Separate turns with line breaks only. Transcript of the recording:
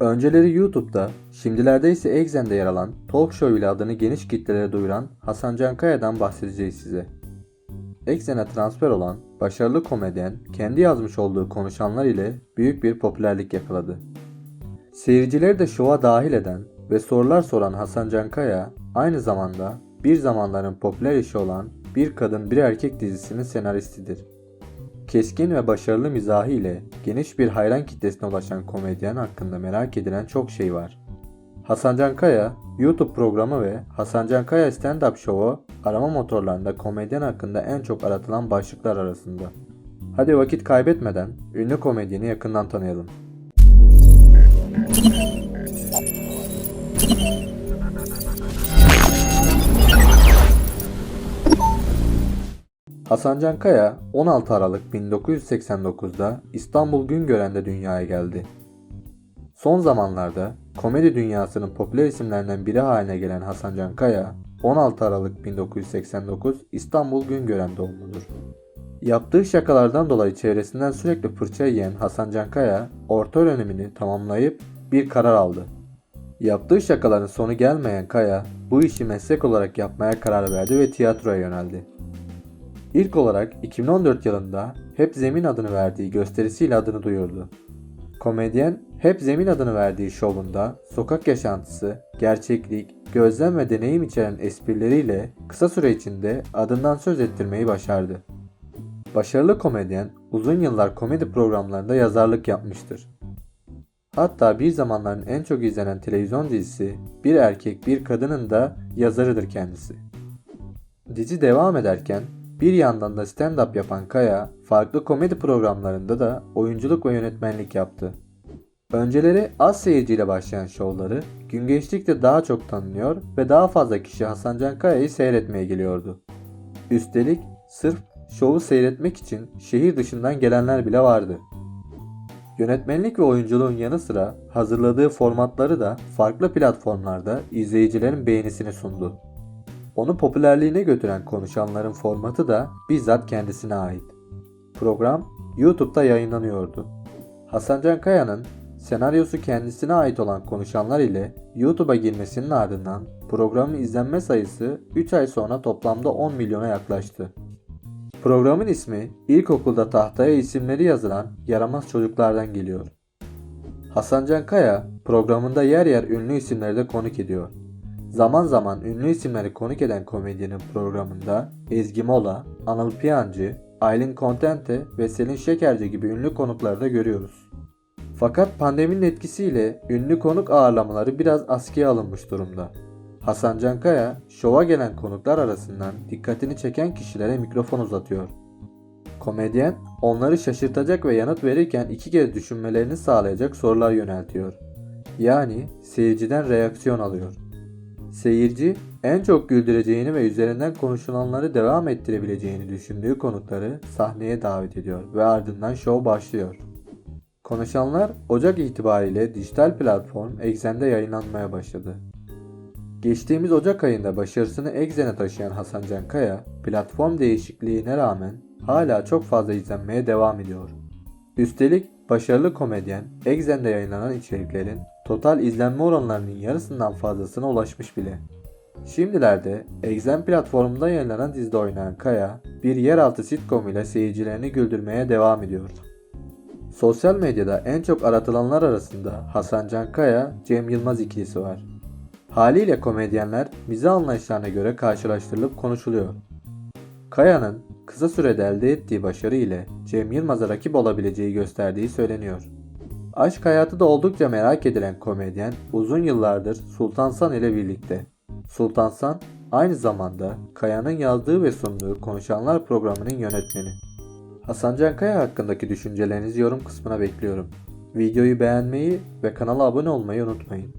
Önceleri YouTube'da, şimdilerde ise Exxen'de yer alan Talk Show ile adını geniş kitlelere duyuran Hasan Can Kaya'dan bahsedeceğiz size. Exxen'e transfer olan başarılı komedyen kendi yazmış olduğu konuşanlar ile büyük bir popülerlik yakaladı. Seyircileri de şova dahil eden ve sorular soran Hasan Can Kaya aynı zamanda bir zamanların popüler işi olan Bir Kadın Bir Erkek dizisinin senaristidir. Keskin ve başarılı mizahı ile geniş bir hayran kitlesine ulaşan komedyen hakkında merak edilen çok şey var. Hasan Can Kaya, YouTube programı ve Hasan Can Kaya Stand-Up Show'u arama motorlarında komedyen hakkında en çok aratılan başlıklar arasında. Hadi vakit kaybetmeden ünlü komedyeni yakından tanıyalım. Hasan Can Kaya 16 Aralık 1989'da İstanbul Güngören'de dünyaya geldi. Son zamanlarda komedi dünyasının popüler isimlerinden biri haline gelen Hasan Can Kaya 16 Aralık 1989 İstanbul Güngören doğumludur. Yaptığı şakalardan dolayı çevresinden sürekli fırça yiyen Hasan Can Kaya orta öğrenimini tamamlayıp bir karar aldı. Yaptığı şakaların sonu gelmeyen Kaya bu işi meslek olarak yapmaya karar verdi ve tiyatroya yöneldi. İlk olarak 2014 yılında Hep Zemin adını verdiği gösterisiyle adını duyurdu. Komedyen Hep Zemin adını verdiği şovunda sokak yaşantısı, gerçeklik, gözlem ve deneyim içeren esprileriyle kısa süre içinde adından söz ettirmeyi başardı. Başarılı komedyen uzun yıllar komedi programlarında yazarlık yapmıştır. Hatta bir zamanların en çok izlenen televizyon dizisi Bir Erkek Bir Kadının da yazarıdır kendisi. Dizi devam ederken bir yandan da stand-up yapan Kaya, farklı komedi programlarında da oyunculuk ve yönetmenlik yaptı. Önceleri az seyirciyle başlayan şovları gün geçtikçe daha çok tanınıyor ve daha fazla kişi Hasan Can Kaya'yı seyretmeye geliyordu. Üstelik sırf şovu seyretmek için şehir dışından gelenler bile vardı. Yönetmenlik ve oyunculuğun yanı sıra hazırladığı formatları da farklı platformlarda izleyicilerin beğenisini sundu. Onu popülerliğine götüren konuşanların formatı da bizzat kendisine ait. Program YouTube'da yayınlanıyordu. Hasan Can Kaya'nın senaryosu kendisine ait olan konuşanlar ile YouTube'a girmesinin ardından programın izlenme sayısı 3 ay sonra toplamda 10 milyona yaklaştı. Programın ismi ilkokulda tahtaya isimleri yazılan yaramaz çocuklardan geliyor. Hasan Can Kaya programında yer yer ünlü isimleri de konuk ediyor. Zaman zaman ünlü isimleri konuk eden komedyenin programında Ezgi Mola, Anıl Piyancı, Aylin Contente ve Selin Şekerci gibi ünlü konukları da görüyoruz. Fakat pandeminin etkisiyle ünlü konuk ağırlamaları biraz askıya alınmış durumda. Hasan Cankaya, şova gelen konuklar arasından dikkatini çeken kişilere mikrofon uzatıyor. Komedyen, onları şaşırtacak ve yanıt verirken iki kez düşünmelerini sağlayacak sorular yöneltiyor. Yani seyirciden reaksiyon alıyor. Seyirci en çok güldüreceğini ve üzerinden konuşulanları devam ettirebileceğini düşündüğü konukları sahneye davet ediyor ve ardından şov başlıyor. Konuşanlar Ocak itibariyle dijital platform Exxen'de yayınlanmaya başladı. Geçtiğimiz Ocak ayında başarısını Exxen'e taşıyan Hasan Can Kaya, platform değişikliğine rağmen hala çok fazla izlenmeye devam ediyor. Üstelik başarılı komedyen Exxen'de yayınlanan içeriklerin total izlenme oranlarının yarısından fazlasına ulaşmış bile. Şimdilerde Exxen platformunda yayınlanan dizide oynayan Kaya, bir yeraltı sitcom ile seyircilerini güldürmeye devam ediyor. Sosyal medyada en çok aratılanlar arasında Hasan Can Kaya, Cem Yılmaz ikilisi var. Haliyle komedyenler mizah anlayışlarına göre karşılaştırılıp konuşuluyor. Kaya'nın kısa sürede elde ettiği başarı ile Cem Yılmaz'a rakip olabileceği gösterdiği söyleniyor. Aşk hayatı da oldukça merak edilen komedyen uzun yıllardır Sultan San ile birlikte. Sultan San aynı zamanda Kaya'nın yazdığı ve sunduğu Konuşanlar programının yönetmeni. Hasan Can Kaya hakkındaki düşüncelerinizi yorum kısmına bekliyorum. Videoyu beğenmeyi ve kanala abone olmayı unutmayın.